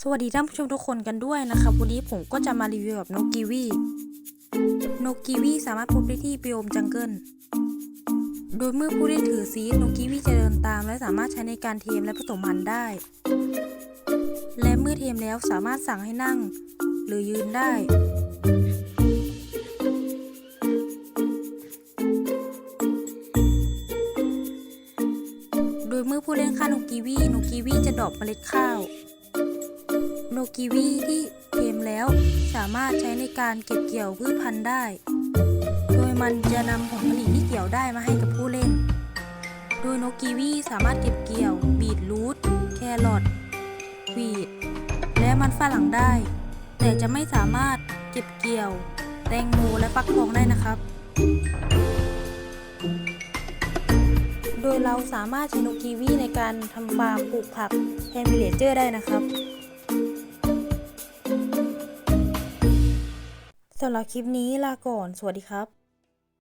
สวัสดีท่านผู้ชมทุกคนกันด้วยนะครับวันนี้ผมก็จะมารีวิวแบบนกกีวีนกกีวีสามารถพบได้ที่บิโอมจังเกิล โดยเมื่อผู้เล่นถือซีดนกกีวีจะเดินตาม และสามารถใช้ในการเทมและผสมพันธุ์ได้ และเมื่อเทมแล้วสามารถสั่งให้นั่ง หรือยืนได้โดยเมื่อผู้เล่นฆ่านกกีวีนกกีวีจะดรอปเมล็ดข้าว โนกิวีที่เทมแล้ว สามารถใช้ในการเก็บเกี่ยวพืชพันธุ์ได้ โดยมันจะนำผลผลิตที่เกี่ยวได้มาให้กับผู้เล่น โดยนกกีวีสามารถเก็บเกี่ยว บีทรูทแครอทวีดและมันฝรั่งได้ แต่จะไม่สามารถเก็บเกี่ยว แตงโมและฟักทองได้นะครับ โดยเราสามารถใช้นกกีวีในการทำฟาร์มปลูกผักแทนวิเลเจอร์ได้นะครับ สำหรับคลิปนี้ลาก่อน สวัสดีครับ